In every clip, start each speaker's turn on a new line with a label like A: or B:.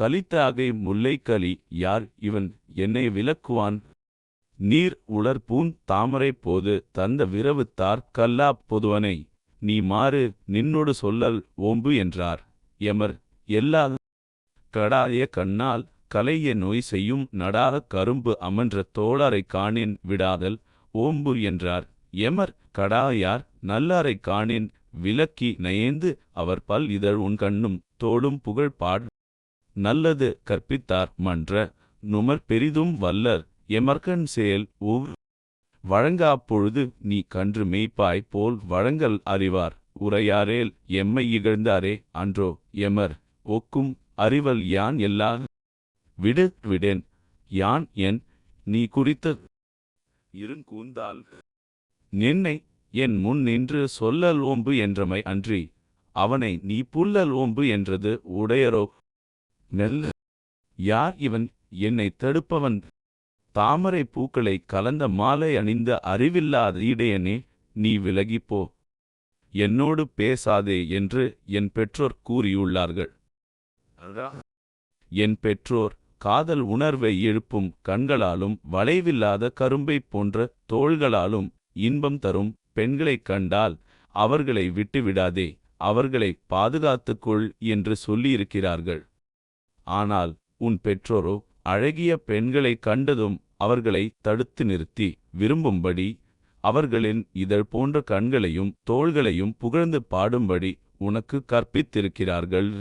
A: கலித்தாகை முல்லைக்கலி யார்? இவன் என்னை விலக்குவான். நீர் உளர்பூன் தாமரை போது தந்த விரவுத்தார் கல்லாப் பொதுவனை. நீ மாறு நின்னொடு சொல்லல் ஓம்பு என்றார். எமர் எல்லா கடாய கண்ணால் கலைய நோய் செய்யும் நடாக கரும்பு அமன்ற தோளாரை காணின் விடாதல் ஓம்பு என்றார். எமர் கடாயார் நல்லாரை காணின் விலக்கி நயந்து அவர் பல் இதழ் உன் கண்ணும் தோளும் புகழ் பாட் நல்லது கற்பித்தார் மன்ற நுமர் பெரிதும் வல்லர் எமர்கன் செயல் உவ் வழங்கா பொழுது நீ கன்று மேய்ப்பாய் போல் வழங்கல் அறிவார். உரையாரேல் எம்மை இகழ்ந்தாரே அன்றோ எமர். ஒக்கும் அறிவல் யான் எல்லா விடு விடேன் யான் என்? நீ குறித்த இருங்கூந்தால் நின்னை என் முன் நின்று சொல்லல் ஓம்பு என்றமை அன்றி. அவனை நீ புல்லல் ஓம்பு என்றது உடையரோ? நெல். யார் இவன்? என்னை தடுப்பவன். தாமரை பூக்களை கலந்த மாலை அணிந்த அறிவில்லாத இடையனே நீ விலகிப்போ. என்னோடு பேசாதே என்று என் பெற்றோர் கூறியுள்ளார்கள். என் பெற்றோர் காதல் உணர்வை எழுப்பும் கண்களாலும் வளைவில்லாத கரும்பைப் போன்ற தோள்களாலும் இன்பம் தரும் பெண்களைக் கண்டால் அவர்களை விட்டுவிடாதே அவர்களை பாதுகாத்துக்கொள் என்று சொல்லியிருக்கிறார்கள். ஆனால் உன் பெற்றோரோ அழகிய பெண்களைக் கண்டதும் அவர்களை தடுத்து நிறுத்தி விரும்பும்படி அவர்களின் இதழ் போன்ற கண்களையும் தோள்களையும் புகழ்ந்து பாடும்படி உனக்கு கற்பித்திருக்கிறார்கள்.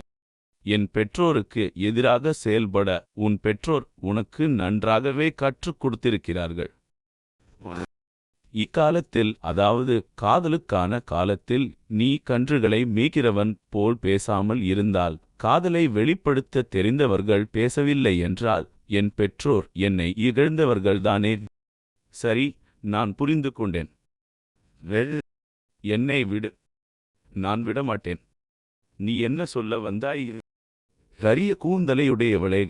A: என் பெற்றோருக்கு எதிராக செயல்பட உன் பெற்றோர் உனக்கு நன்றாகவே கற்றுக் கொடுத்திருக்கிறார்கள். இக்காலத்தில் அதாவது காதலுக்கான காலத்தில் நீ கன்றுகளை மேய்க்கிறவன் போல் பேசாமல் இருந்தால் காதலை வெளிப்படுத்த தெரிந்தவர்கள் பேசவில்லை என்றால் என் பெற்றோர் என்னை இகழ்ந்தவர்கள்தானே? சரி நான் புரிந்து கொண்டேன். என்னை விடு. நான் விடமாட்டேன். நீ என்ன சொல்ல வந்தாய்? கரிய கூந்தலையுடையவளே.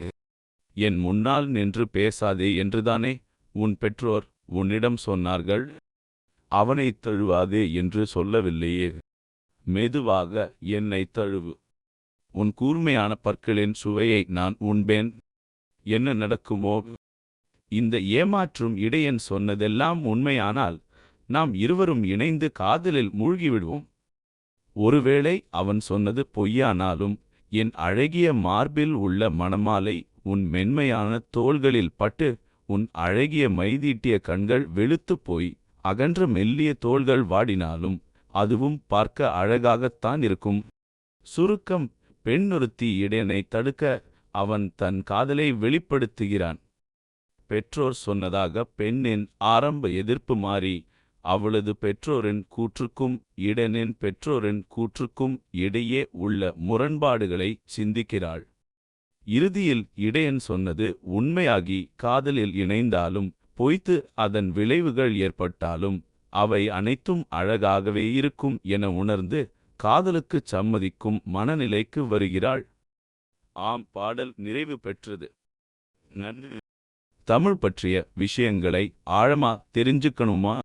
A: என் முன்னால் நின்று பேசாதே என்றுதானே? உன் பெற்றோர் உன்னிடம் சொன்னார்கள் அவனைத் தழுவாதே என்று சொல்லவில்லையே. மெதுவாக என்னைத் தழுவு. உன் கூர்மையான பற்களின் சுவையை நான் உண்பேன். என்ன நடக்குமோ? இந்த ஏமாற்றும் இடையன் சொன்னதெல்லாம் உண்மையானால் நாம் இருவரும் இணைந்து காதலில் மூழ்கிவிடுவோம். ஒருவேளை அவன் சொன்னது பொய்யானாலும் என் அழகிய மார்பில் உள்ள மணமாலை உன் மென்மையான தோள்களில் பட்டு உன் அழகிய மைதீட்டிய கண்கள் வெளுத்துப் போய் அகன்ற மெல்லிய தோள்கள் வாடினாலும் அதுவும் பார்க்க அழகாகத்தான் இருக்கும். சுருக்கம் பெண்ணொருத்தி இடையனை தடுக்க அவன் தன் காதலை வெளிப்படுத்துகிறான். பெற்றோர் சொன்னதாக பெண்ணின் ஆரம்ப எதிர்ப்பு மாறி அவளது பெற்றோரின் கூற்றுக்கும் இடனின் பெற்றோரின் கூற்றுக்கும் இடையே உள்ள முரண்பாடுகளை சிந்திக்கிறாள். இறுதியில் இடையன் சொன்னது உண்மையாகி காதலில் இணைந்தாலும் பொய்த்து அதன் விளைவுகள் ஏற்பட்டாலும் அவை அனைத்தும் அழகாகவே இருக்கும் என உணர்ந்து காதலுக்குச் சம்மதிக்கும் மனநிலைக்கு வருகிறாள். ஆம் பாடல் நிறைவு பெற்றது. நன்றி. தமிழ் பற்றிய விஷயங்களை ஆழமா தெரிஞ்சுக்கணுமா?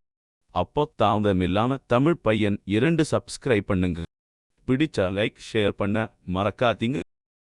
A: அப்போ தாமதமில்லாம தமிழ் பையன் இரண்டு சப்ஸ்கிரைப் பண்ணுங்க. பிடிச்சா லைக் ஷேர் பண்ண மறக்காதீங்க.